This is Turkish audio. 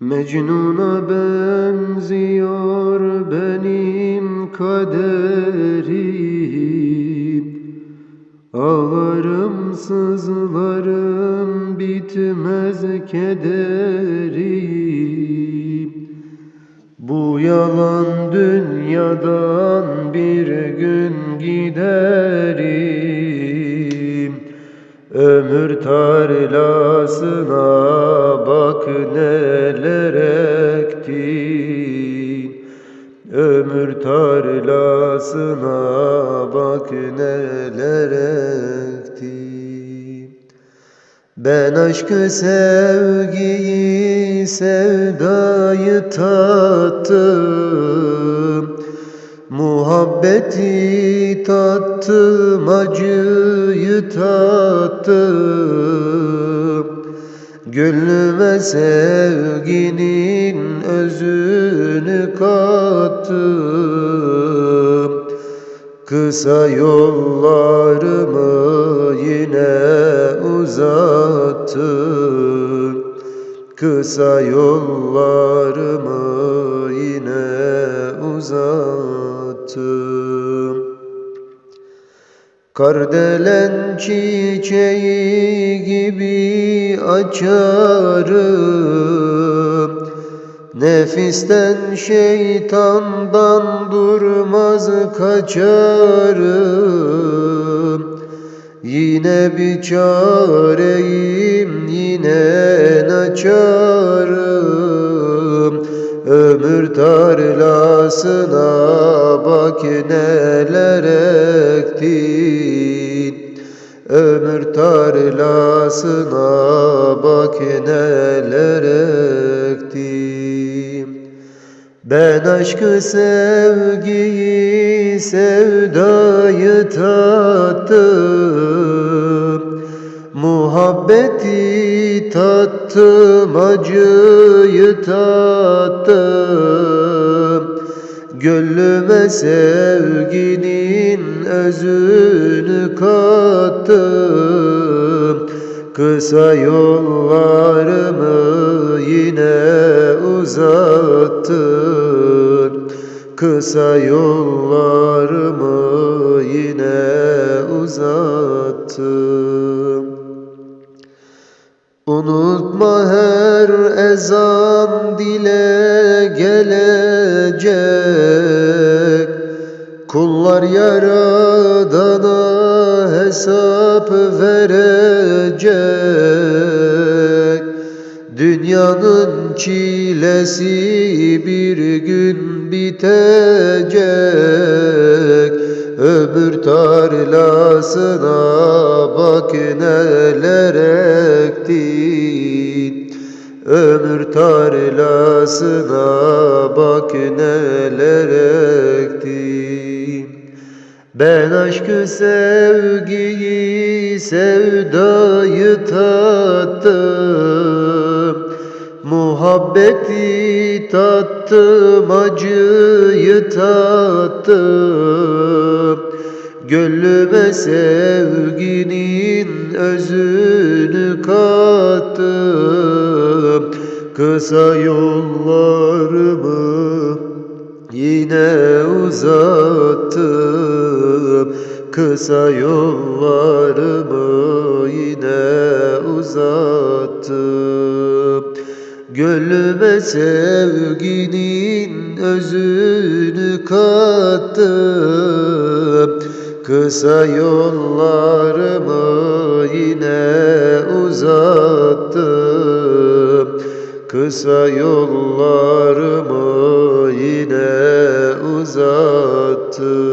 Mecnun'a benziyor benim kaderim. Ağlarım sızlarım bitmez kederim. Bu yalan dünyadan bir gün giderim. Ömür tarlasına bak neler Ömür tarlasına bak neler ektin Ben aşkı sevgiyi sevdayı tattım. Muhabbeti tattım, acıyı tattım Gönlüme sevginin özünü kattım. Kısa yollarımı yine uzattım. Kısa yollarımı yine uzattım Kardelen çiçeği gibi açarım. Nefisten şeytandan durmaz kaçarım. Yine bir çareyim yine açarım Ömür tarlasına bak neler ektin Ömür tarlasına bak neler ektin Ben aşkı sevgiyi sevdayı tattım. Muhabbeti tattım acıyı tattım Gönlüme sevginin özünü kattım. Kısa yollarımı yine uzattım. Kısa yollarımı her ezan dile gelecek. Kullar yaradana hesap verecek. Dünyanın çilesi bir gün bitecek. Ömür tarlasına bak neler ektin Ömür tarlasına bak neler ektin Ben aşkı sevgiyi sevdayı tattım. Muhabbeti tattım, acıyı tattım. Gönlüme sevginin özünü kattım Kısa yollarımı yine uzattım. Kısa yollarımı yine uzattım. Gönlüme sevginin özünü kattım. Kısa yollarımı yine uzattım Kısa yollarımı yine uzattı